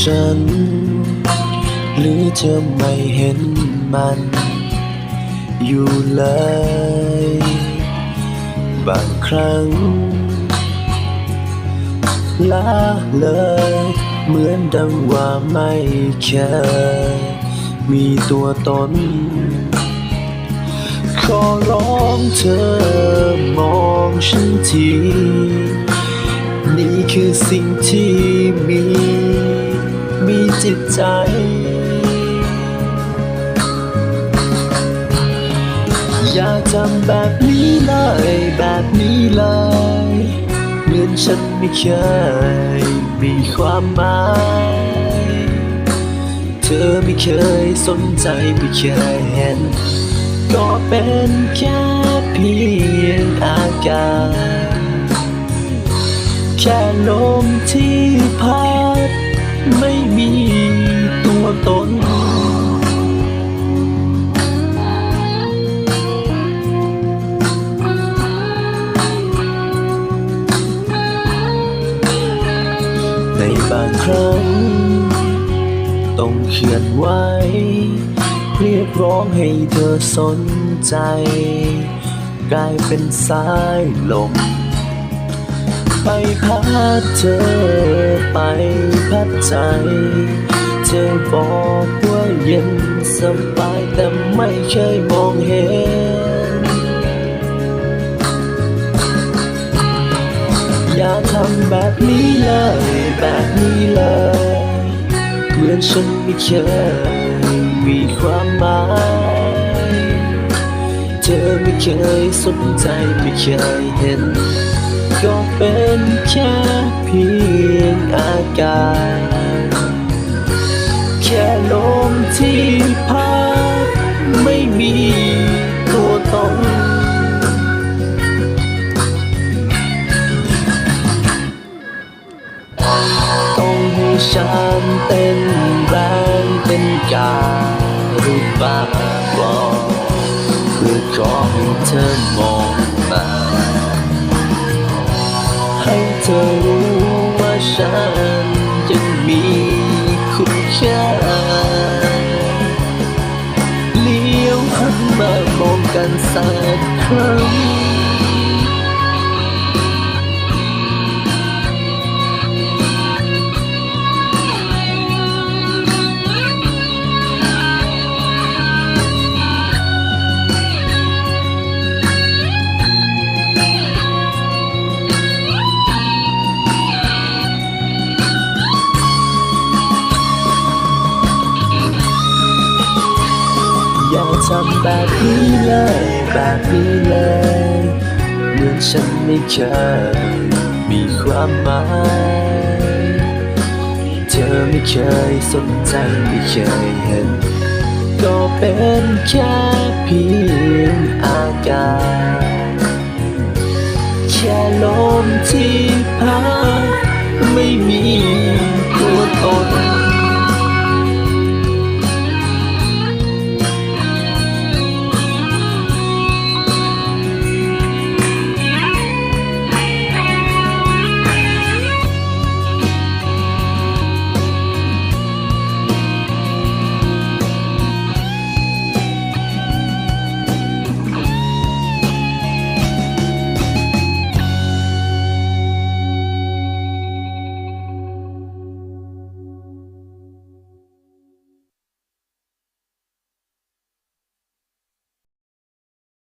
ฉัน หรือเธอไม่เห็นมัน อยู่เลย บางครั้งละเลย เหมือนดังว่าไม่เคยมีตัวตน ขอร้องเธอมองฉันที นี่คือสิ่งที่มี จิตใจ อย่าทำแบบนี้เลยแบบนี้เลยเหมือนฉันไม่เคยมีความหมายเธอไม่เคยสนใจไม่เคยเห็น ก็เป็นแค่เพียงอาการแค่ลมที่ ครั้ง ต้องเขียนไว้ เรียกร้องให้เธอสนใจ กลายเป็นสายลม ไปพัดเธอไปพัดใจ เธอบอกว่าเย็นสบายแต่ไม่เคยมองเห็น อย่าทำแบบนี้เลย แบบนี้เลย เหมือนฉันไม่เคยมีความหมาย เธอไม่เคยสนใจไม่เคยเห็น ก็เป็นแค่เพียงอาการแค่ลมที่พัดไม่มี เต้นแรงเป็นการุบ้าบอเพื่อขอให้เธอมองมาให้เธอรู้ว่าฉันยังมีคุณค่าเลี้ยวหันมามองกันสักครั้ง ทำแบบนี้เลยแบบนี้เลยเหมือนฉันไม่เคยมีความหมาย เธอไม่เคยสนใจไม่เคยเห็น ก็เป็นแค่เพียงอาการแค่ลมที่พัดไม่มี